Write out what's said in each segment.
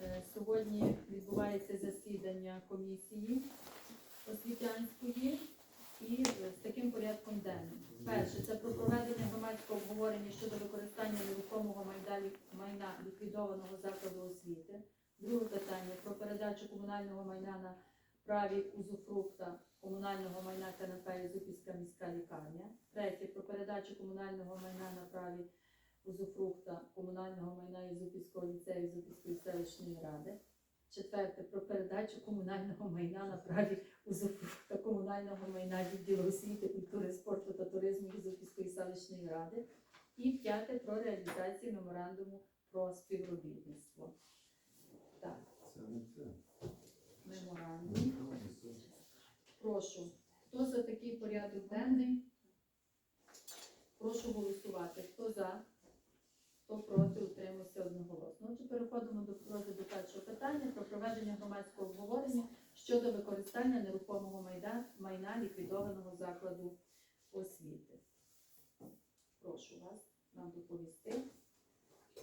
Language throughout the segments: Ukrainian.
Е, Сьогодні відбувається засідання комісії освітянської і з таким порядком денним. Перше це про проведення громадського обговорення щодо використання нерухомого майна, ліквідованого закладу освіти. Друге питання про передачу комунального майна на праві узуфрукта комунального майна КНП Ізупільська міська лікарня. Третє про передачу комунального майна на праві узуфрукта комунального майна Ізупільського ліцею Ізупільської селищної ради. Четверте про передачу комунального майна на праві узуфрукта комунального майна відділу освіти, культури, спорту та туризму Ізупільської селищної ради. І п'яте про реалізацію меморандуму про співробітництво. Так, меморандум. Прошу, хто за такий порядок денний? Прошу голосувати. Хто за? Хто проти? Утримався одноголосно. Отже, переходимо до розгляду першого питання про проведення громадського обговорення щодо використання нерухомого майна, майна ліквідованого закладу освіти. Прошу вас нам доповісти.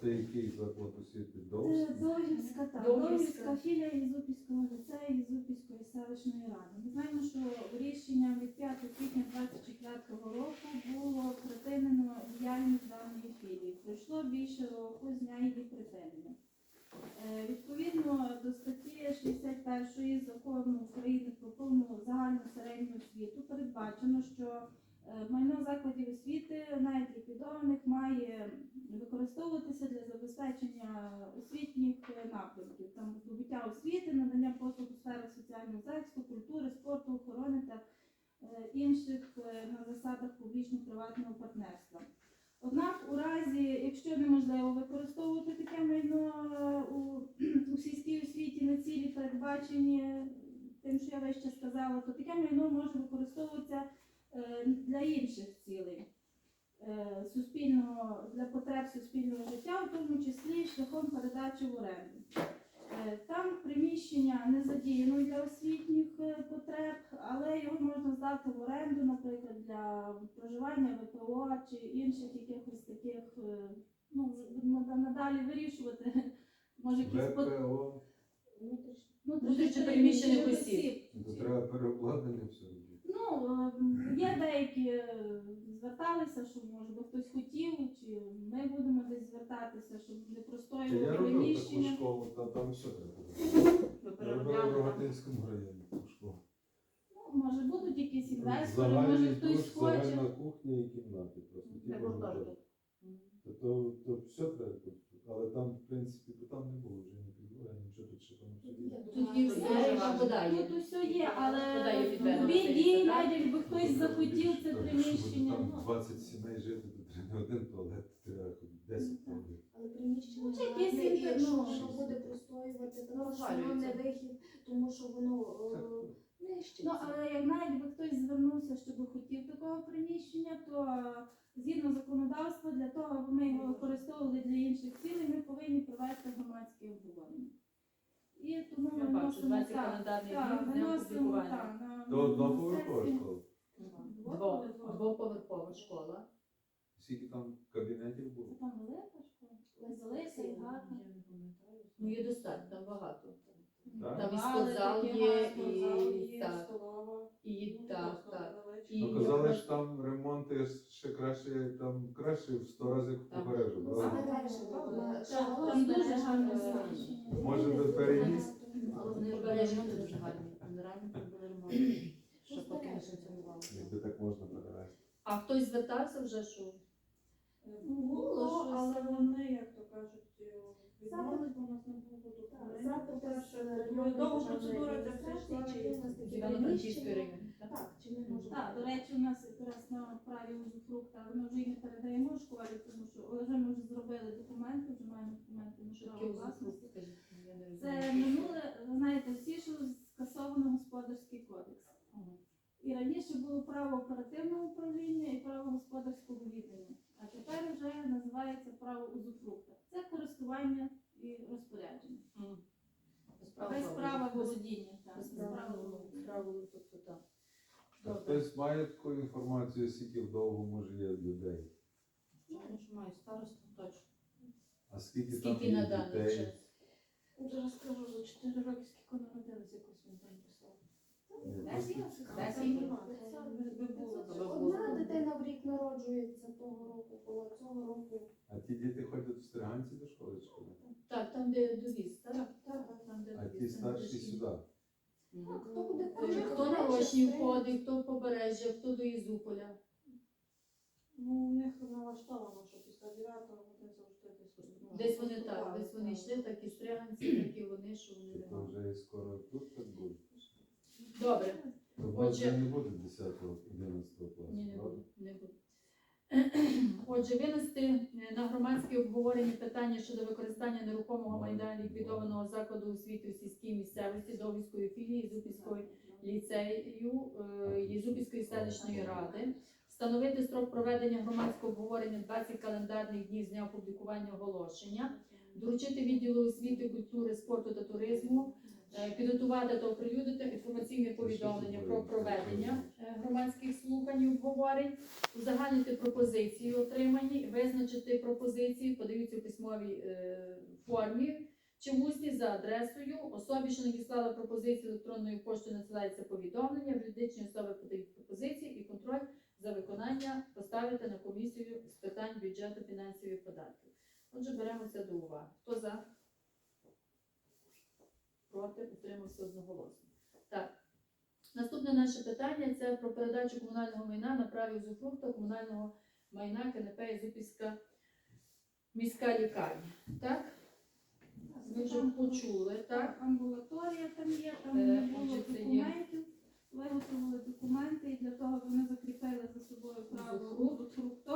Це який заклад освіти довгий? Довгівська, так, Довгівська. Довгівська філія Ізупільського ліцею Ізупільської селищної ради. Ми знаємо, що рішенням від 5 квітня 2024 року було припинено діяльність даної філії. Пройшло більше року її припинення. Е, Відповідно до статті 61 закону України про повну загальну середню освіту передбачено, що е, майно закладів освіти, навіть ліквідованих, має використовуватися для забезпечення освітніх е, напрямків, там здобуття освіти, надання послуг у сферах соціального захисту, культури, спорту, охорони та інших на засадах публічно-приватного партнерства. Однак, у разі, якщо неможливо використовувати таке майно у, у сільській освіті на цілі передбачені тим, що я вище сказала, то таке майно може використовуватися е, для інших цілей е, суспільного для потреб суспільного життя, в тому числі шляхом передачі в оренду. Е, Там приміщення не задіяно для освітніх е, потреб, але його можна здати в оренду, наприклад, для проживання ВПО чи інших якихось таких, е, ну, будемо надалі вирішувати. Може, якісь ВПО. Внутрішньо переміщених осіб. Треба переобладнання все робити. Ну, е, є деякі е, зверталися, що може би хтось хотів, чи ми будемо десь звертатися, щоб не Та простоювало Я робив таку приміщення. школу, та там все треба було. Ви Я робив в переробляли, так? Рогатинському районі таку школу. Ну, може будуть якісь інвестори, Загальний може хтось душ, хоче. загальна кухня і кімнати просто. ті гуртожиток. То, то, то все треба тут. Але там, в принципі, то там не було вже тут все є. Тут все, усе є, але Вода є в відведена любій дії, так? навіть якби хтось захотів це приміщення. Ну, там 20 сімей жити, то треба не один туалет, треба 10 туалетів. Але приміщення Ну, це якесь гарне, і інter- якщо ну, воно буде простоювати, Ну, також воно не вихід, тому що воно е, нищиться. Ну, але як навіть би хтось звернувся, щоб хотів такого приміщення, то е, згідно законодавства, для того, аби ми його використовували для інших цілей, ми повинні провести громадське обговорення. І тому Я ми бачу, вносимо 20 так, календарних так, днів з дня виносимо опублікування. так, на, на одноповерхова сесію. школа. Двоповерхова. двоповерхова школа. Скільки там кабінетів Це було? там велика школа? Велика і гарна. Ну, є достатньо, там багато. Так? Там і спортзал такі є, і так. столова. І Ну, так, так. І Ну казали ж там ремонти ще краще, там краще в 100 разів Там. попереджу, Ну, правда? Так, там дуже гарне Е. Може би переніс? Але вони робили ремонти дуже гарні. Вони реально робили ремонти. Що поки не функціонувало. Якби так можна перевести. А хтось звертався вже, що Було Було, щось. але вони, як то кажуть, відмовились, бо у нас не було Так, документів. Запити з По-перше, районної довга процедура в нас Івано-Франківської приміщення. так? Чи ми можемо. Так, до речі, у нас якраз на праві узуфрукта, ми вже їх не передаємо школі, тому що вже ми вже зробили документи, вже маємо документи на право власності. не Це минуле, ви знаєте, всі, що скасовано господарський кодекс. І раніше було право оперативного управління і право господарського відання. А тепер вже називається право узуфрукта. Це користування володіння. так, з правилами. З. Право, тобто так. А Добре. хтось має таку інформацію, скільки вдовго може є людей? Чому що маю старосту, точно. А скільки, там Скільки є на даний дітей? час? Ну, Зараз скажу, за 4 роки скільки народилось, якось він там писав. Десять? Десять? Було Аби добре. було. Одна дитина в рік народжується того року, було цього року. А ті діти ходять в Стерганці до школи чи куди? Так, там, де довіз, так? Так, так. Там, де А ті довіз, там, де старші сюди. Мгм. Хто буде Е. Хто на Рошні входить, хто в побережжя, хто до Ізуполя. Ну, у них налаштовано, що після 9 вони завжди десь. ну, Десь вони так, десь вони йшли, так і стріганці, так і вони, що вони Чи мали. вже скоро тут так буде? Добре, Отже- не буде 10-11 класу, ні, не не буду. Отже, винести е, на громадське обговорення питання щодо використання нерухомого майна ліквідованого закладу освіти у сільській місцевості Довгівської філії Зубівської ліцею е, Єзупільської селищної ради, встановити строк проведення громадського обговорення 20 календарних днів з дня опублікування оголошення, доручити відділу освіти, культури, спорту та туризму, е, підготувати та оприлюднити інформаційне повідомлення про проведення е, громадських слухань і обговорень, узагальнити пропозиції отримані, визначити пропозиції, подаються у письмовій е, формі чи в усні за адресою. Особі, що надіслала пропозицію електронною поштою, надсилається повідомлення, юридичні особи подають пропозиції і контроль за виконання поставити на комісію з питань бюджету, фінансів і податків. Отже, беремо це до уваги. Хто за? Проти? Утримався одноголосно. Так. Наступне наше питання це про передачу комунального майна на праві узурпрукта комунального майна КНП Ізупільська міська лікарня. Так? Ми вже почули, так? Амбулаторія там є, там Е, не було документів. Виготовили документи і для того вони закріпили за собою право Узурпрукт.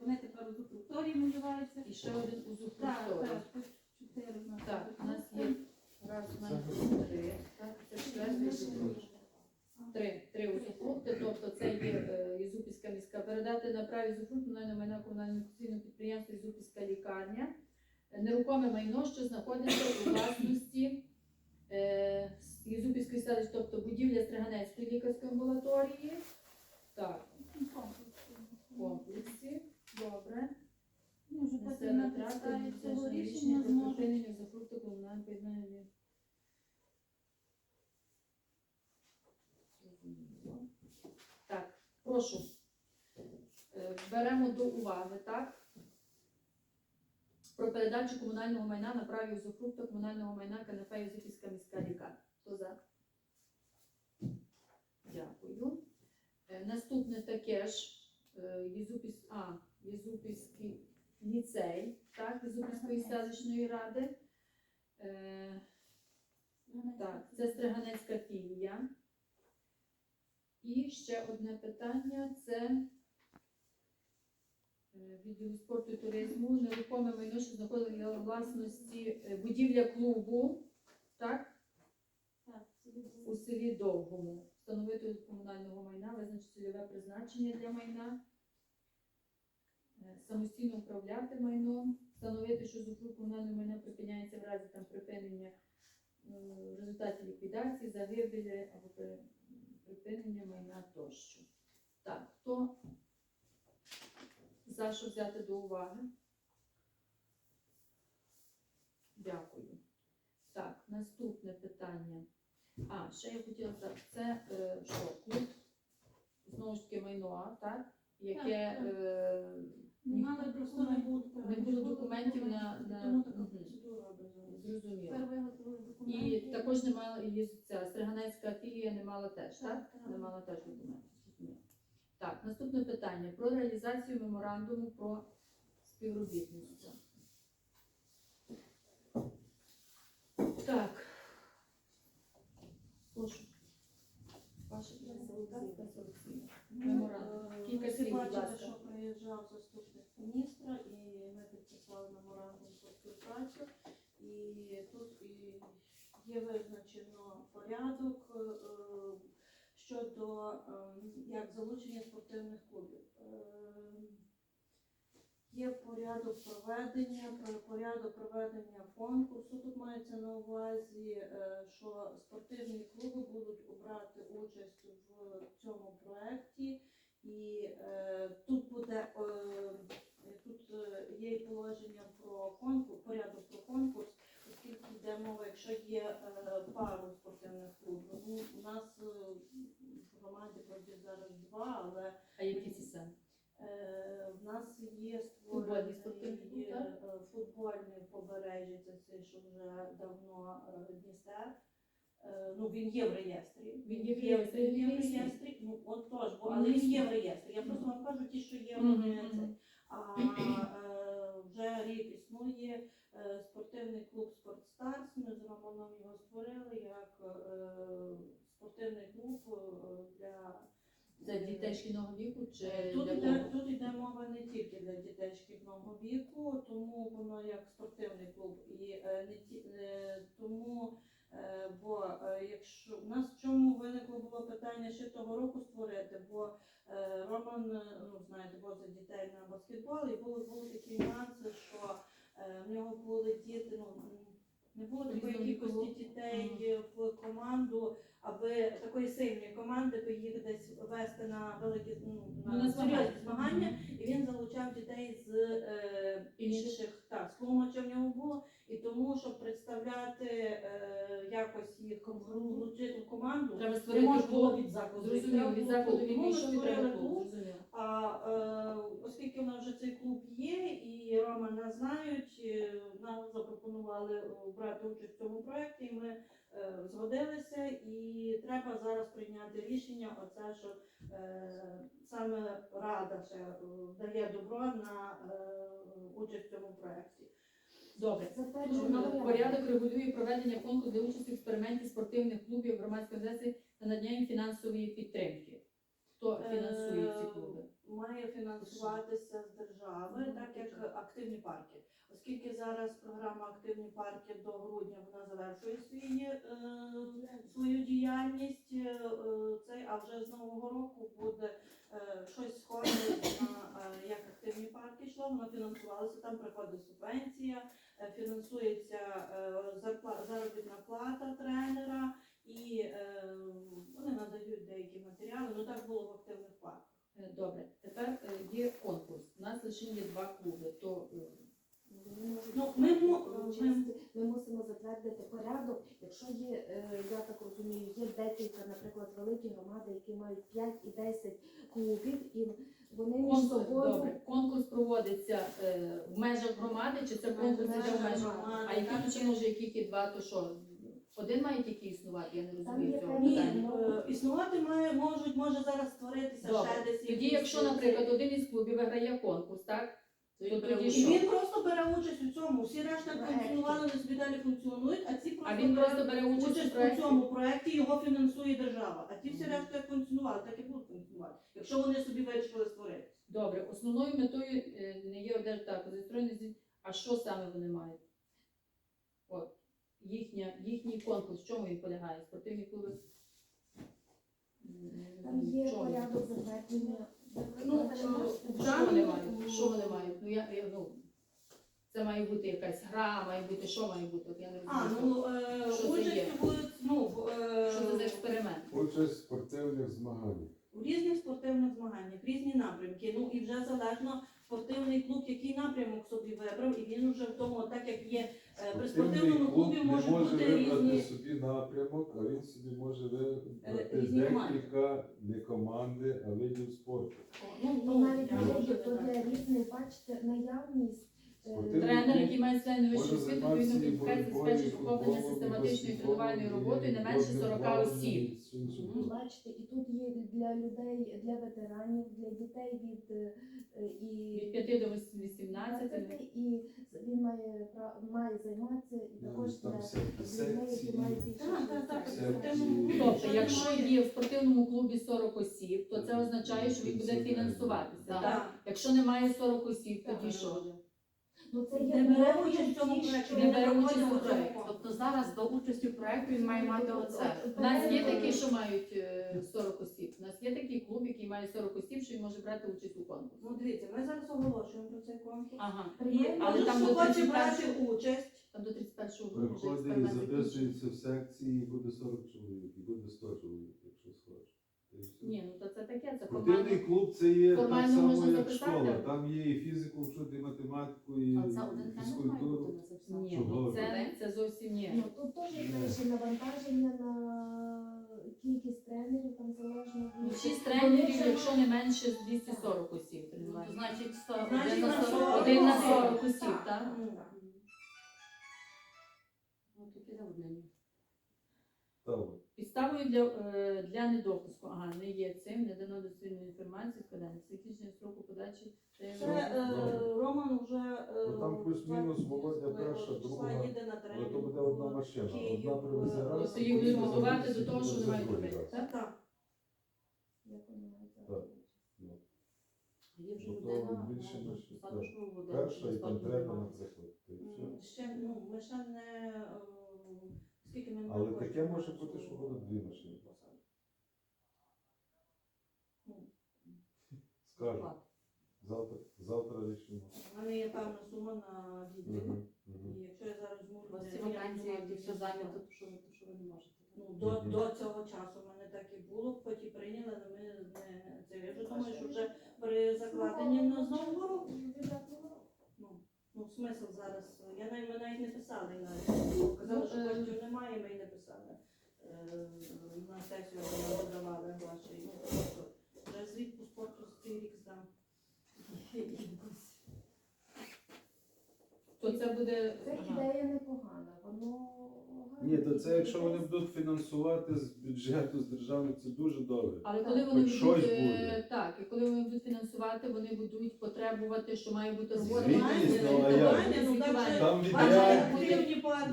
Вони, тепер узурпторії називаються. І ще один Так, узурпаторій. так, тут чотири в нас. Так, у нас є раз, у нас є три. Так, це четвертий узурпрукт. Три, три узурпрукти, тобто це є е, Ізупільська міська. Передати на праві узурпрукт комунального майна комунального інвестиційного підприємства Ізупільська лікарня. Е, Нерухоме майно, що знаходиться у власності е, Ізупільської селищ, тобто будівля Стриганецької лікарської амбулаторії. Так, в комплексі. Добре. Несе потім на витрати підставі цього рішення рішення про зможуть припинення комунального підприємства. Так, прошу. Е, Беремо до уваги, так? Про передачу комунального майна на праві узурпрукта комунального майна КНП Юзефівська міська лікарня. Хто за? Дякую. Е, Наступне таке ж е, Єзупіс... а, Єзупівський ліцей, так, Єзупівської селищної ради. Е, так, це Стриганецька філія. І ще одне питання це е, відділу спорту і туризму, нерухоме майно, що знаходиться у власності е, будівля клубу, так, Так, у селі Довгому. Встановити комунального майна, визначити цільове призначення для майна, е, самостійно управляти майном, встановити, що зупинку комунального майна припиняється в разі там припинення е, в результаті ліквідації, загибелі або припинення майна тощо. Так, хто за що взяти до уваги? Дякую. Так, наступне питання. А, ще я хотіла сказати, це е, що, клуб, знову ж таки майно, так? Яке Так, так. е, мали Просто не було не було документів на, на... Тому така Мгм. процедура обов'язково. зрозуміло. Тепер виготовили І також не мала і ця Стриганецька філія не мала теж, так? Так, так. Не мала теж документів. Так, наступне питання про реалізацію меморандуму про співробітництво. Так. Прошу. Ваша презентація. Меморандум. Е, Кілька слів, будь ласка. що приїжджав заступник міністра, і ми підписали меморандум про співпрацю. І тут і є визначено порядок щодо е, як залучення спортивних клубів. Е, Є порядок проведення, порядок проведення конкурсу. Тут мається на увазі, е, що спортивні клуби будуть обрати участь в цьому проєкті. І тут буде, тут є положення про конкурс, порядок про конкурс, оскільки йде мова, якщо є пару спортивних клубів. Ну, у нас е, в зараз два, але А які ці саме? Е, В нас є Футбольний створений спортивний клуб, е, футбольний побережжя, це цей, що вже давно е, Дністер. Е, Ну, він є в реєстрі. Він є в реєстрі, Він є в є. реєстрі. Ну, от тож, бо, але він є в реєстрі. Я просто вам кажу ті, що є в Мгм, реєстрі. мгм. А е, вже рік існує е, спортивний клуб «Спортстарс». Ми з Романом його створили як е, спортивний клуб е, для Це дітей шкільного віку чи Е, Тут для іде, кого? тут іде мова не тільки для дітей шкільного віку, тому воно як спортивний клуб. І е, не ті, е, тому, бо якщо у нас в чому виникло було питання ще того року створити, бо Роман, ну знаєте, возить дітей на баскетбол, і були, були такі нюанси, що в нього були діти, ну не було такої кількості дітей в команду, аби такої сильної команди, би їх десь вести на великі ну, Ну, на на серйозні змагання. І він залучав дітей з е, Інших. так, з Тлумача в нього було. І тому, щоб представляти е, якось їх влучити в команду, Треба не створити можна було від закладу. Зрозуміло, від закладу він ми йшов і створили клуб. клуб. А е, оскільки в нас вже цей клуб є, і Рома нас знають, нам запропонували е, брати участь в цьому проєкті, і ми е, згодилися, і треба зараз прийняти рішення, оце, що е, саме Рада ще дає добро на участь в цьому проєкті. Добре. Порядок регулює проведення конкурсу для участі в експерименті спортивних клубів громадської організації та надання їм фінансової підтримки. Хто фінансує ці клуби? Має фінансуватися з держави, Ну, так як активні парки. Оскільки зараз програма активні парки до грудня вона завершує свої, е, свою діяльність, е, цей, а вже з нового року буде е, щось схоже на е, як активні парки йшло, воно фінансувалося, там приходить субвенція, е, фінансується е, заробітна плата тренера і е, вони надають деякі матеріали. Ну так було в активних парках. Добре. Тепер е, є конкурс. У нас лише є два клуби. То е, Ну, ми мо- участи. ми мусимо затвердити порядок. Якщо є, е, я так розумію, є декілька, наприклад, великі громади, які мають 5 і 10 клубів, і вони між конкурс, собою добре. Конкурс проводиться е, в межах громади, чи це конкурс іде в межах. А тут є- може, яких є два, то що? Один має тільки існувати, я не розумію цього Ні, питання. е, існувати має, можуть, може зараз створитися Добре. ще десь. Тоді, якісь, якщо, наприклад, один із клубів виграє конкурс, так? То тоді І що? він просто бере участь у цьому. Всі решта Проекті. функціонували, вони собі далі функціонують, а ці просто, А він просто бере участь у участь у проєкті? цьому проєкті, його фінансує держава. А ті всі Мгм. решта як функціонували, так і будуть функціонувати. Якщо вони собі вирішили створити. Добре, основною метою е, не є одержа так, електронний звіт. А що саме вони мають? От, їхня, їхній конкурс, в чому він полягає? Спортивні клуби? Там є чому? порядок затвердження. Ну, Що вони мають? Що вони мають? Ну, я, я, ну, це має бути якась гра, має бути, що має бути? От я не А, розумію. ну е, Що це є? будуть ну, в, е, що це за експеримент? Участь в спортивних змаганнях. в різних спортивних змаганнях, різні напрямки. Ну і вже залежно спортивний клуб, який напрямок собі вибрав, і він вже в тому, так як є е, при спортивному клубі, не може бути вибрати різні. собі напрямок, а він собі може вибрати різні команди. декілька не команди, а видів спорту. Ну, Ну, навіть я можу буде, то так. для різних, бачите, наявність. Тренер, який має спеціальну вищу освіту, відповідно кваліфікації забезпечить охоплення систематичною тренувальною роботою не менше 40 осіб. Бачите, і тут є для людей, для ветеранів, для дітей від е, і Від 5 до 18. і він має пра- має займатися і також для людей, які мають більше Так, так, так, 60 Всякі- спортивному клубі. Тобто, Якщо є в спортивному клубі 40 осіб, то це означає, що він буде фінансуватися. Так. Так? Якщо немає 40 осіб, тоді що? Ну це Не є бере умови, участь в цьому ті, проєкті, що- Не бере участь у цьому проєкті. Тобто зараз до участі в проєкті він має мати оце. У нас є такі, що мають е, 40 осіб. У нас є такий клуб, який має 40 осіб, що він може брати участь у конкурсі. Ну дивіться, ми зараз оголошуємо про цей конкурс. Ага. І Приймаємо, Але там хто до хоче 31 брати участь, Там до 31 грудня вже Приходить і записується в секції, і буде 40 чоловік, і буде 100 чоловік, якщо схоче. Та й все. Ні, ну то це таке, це Спортивний клуб це є так формально само, можна як записати. школа. Там є і фізику вчити, і математику, і А це один тренер має фізкультуру. на це все? Ні, ну це, це зовсім ні. Ну тут теж є ще навантаження на кількість тренерів, там залежно Ну, від Шість тренерів, якщо не менше 240 осіб Ну, то тренування. значить, сто- Значить, один на на 40. 40. Один на 40 осіб, так? Ну, Ну, то піде однині. Та от. Підставою для, е, для недопуску, ага, не є цим, не дано дослідної інформації, складання закінчення строку подачі. Це, Це е, Роман вже е, Ну, там плюс-мінус Володя перша, друга, їде на Але то буде одна машина. Київ, Одна привезе е, раз. Тобто їх будуть готувати до того, що вони робити, так? Так. Я розумію. Так. Є вже Ну, людина, Перша і там треба, все. М, Ще, ну, ми ще не... Скільки ми Але таке може бути, що будуть дві машини. посаду? Скажу. Завтра, завтра рішимо. У мене є певна сума на відділ. Мгм, мгм. І якщо я зараз У зможу... вас ці вакансії, які все зайнято, то що ви то що ви не можете? Ну, до, Мгм. до цього часу в мене так і було, потім прийняли, але ми не це. Я вже думаю, що вже при закладенні на з нового року. Ну, ну смисл зараз. Я навіть ми навіть не писали навіть. Казали, що Ну, е, коштів немає, ми й не писали. Е, На сесію ми додавали гроші. Ну, просто вже звіт по спорту з цей рік здам. То це буде. Це ідея непогана, Ні, то це якщо вони будуть фінансувати з бюджету, з державного, це дуже добре. Але коли вони Хоч будуть щось е, буде. так, і коли вони будуть фінансувати, вони будуть потребувати, що має бути звітування, ну, Там Бачите,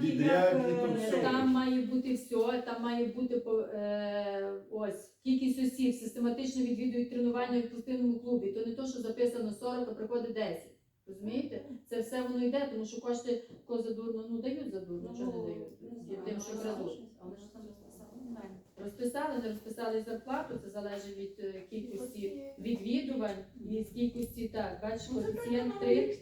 відрядні, то е, все. Там має бути все, там має бути по- е, ось кількість осіб систематично відвідують тренування в спортивному клубі. То не то, що записано 40, а приходить 10. Розумієте? Це все воно йде, тому що кошти кого задурно, ну дають задурно, чого не дають. Є тим, що крадуть. А ж там розписали не розписали зарплату, це залежить від е, кількості відвідувань і з кількості так, бачиш, Ну, коефіцієнт 3,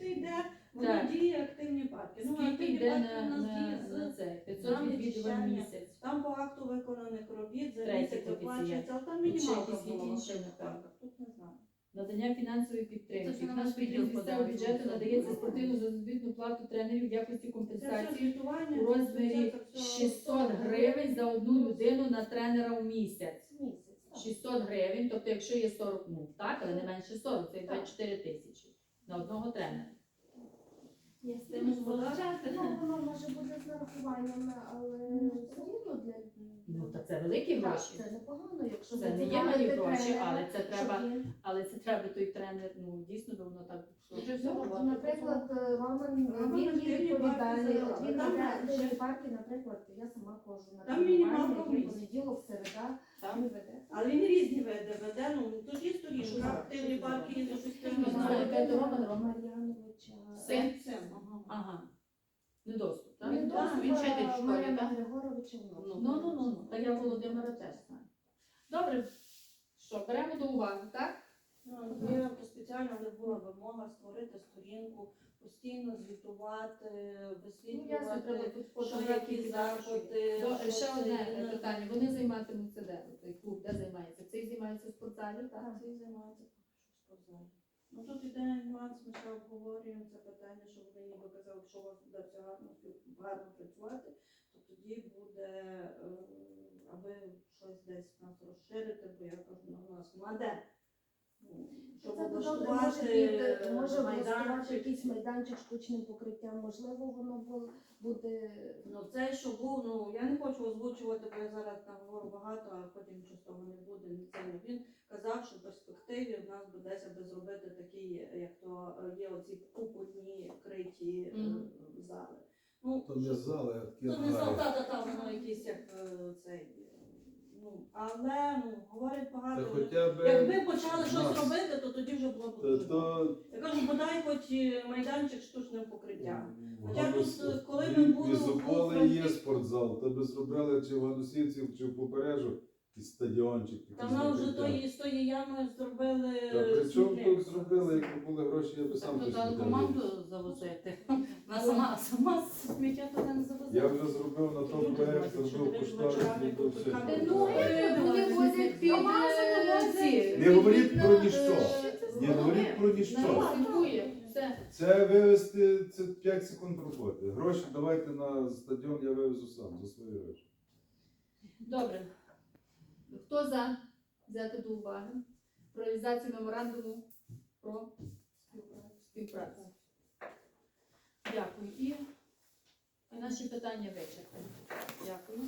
воно діє активні парки. Ну, скільки активні йде парки на, у нас діє на з... це? 500 відвідувань в місяць. Там по акту виконаних робіт за Третій місяць коефіцієнт. оплачується, але там Чи мінімалка якісь була інші, напевно. парках. Тут не знаю. Надання фінансової Це підтримки. ж на Наш наш відділ відділ місцевого подав, бюджету надається спортивну заробітну плату тренерів в якості компенсації у розмірі 600 гривень за одну людину на тренера в місяць. місяць. 600 гривень, тобто якщо є 40, ну так, але не менше 40, це 24 тисячі на одного тренера. Я з тим тим. Ну, воно може бути з нарахуваннями, але все рівно для Ну та це великі Так, гроші. Це непогано, якщо Це не є малі гроші, але це треба, але це треба той тренер, ну дійсно би воно так. Все Ну, наприклад, Роман, Роман він є відповідальний. Він веде парки, наприклад, я сама ходжу на Там мінімалка який понеділок, середа, Там він веде. Але він різні веде, веде, ну тут є сторінка, Що за- активні парки, є щось то Роман. Мар'яновича. Син. Ага. Недоступ, так? Він досить, він вчитель в школі, так? Григоровича. Ну, Ну, ну, ну. Та я Володимира теж знаю. Добре. Що, беремо до уваги, так? Ну, Є спеціально але була вимога створити сторінку, постійно звітувати, Ну, ясно, треба висвітлювати, тут що які заходи. Що Ще це одне є. е, питання. Вони займатимуться де? Той клуб, де займається? Цей займається в спортзалі, так? Так, цей займається поки що в спортзалі. Ну тут іде нюанс, ми ще обговорюємо це питання, що вони ніби казали, що у вас буде все гарно, гарно працювати, то тоді буде, е, аби щось десь нас розширити, бо я кажу, ну, у нас. Ну, Щоб Це може облаштувати під- може облаштувати майданчик. якийсь майданчик штучним покриттям, можливо, воно бу- буде Ну, це, що був, ну я не хочу озвучувати, бо я зараз там говорю багато, а потім щось того не буде. ні Це не він казав, що в перспективі в нас буде аби зробити такі, як то е, є оці купольні криті е, Мгм. зали. Ну, То не зали, а такі Ну, не зал, ангари. та, та, та, воно якийсь як е, цей. е, Ну, але ну, говорять Та багато. хоча б Якби почали нас. щось робити, то тоді вже було б дуже. добре. то Я кажу, бодай хоч е, майданчик штучним покриттям. Хоча Ганус- тут, коли ми були у є Франківську- спортзал, то би зробили чи в Ганусівців, чи в Побережжю, якийсь стадіончик. Та якийсь нам вже тої, з тої ями зробили. Та при чому смітник. тут зробили, якби були гроші, я би сам Тобто щось не команду завозити. Вона сама, сама сміття туди не завезе. Я вже зробив на ходять, що зробив кошторис, зробив все. Ну, вони возять під е, ці. Не говоріть про е, ніщо. Не говоріть про ніщо. Слідкує. Все. Це вивезти це 5 секунд роботи. Гроші давайте на стадіон, я вивезу сам за свої гроші. Добре. Хто за взяти до уваги про реалізацію меморандуму про співпрацю? Дякую. І наші питання вичерпані. Дякую.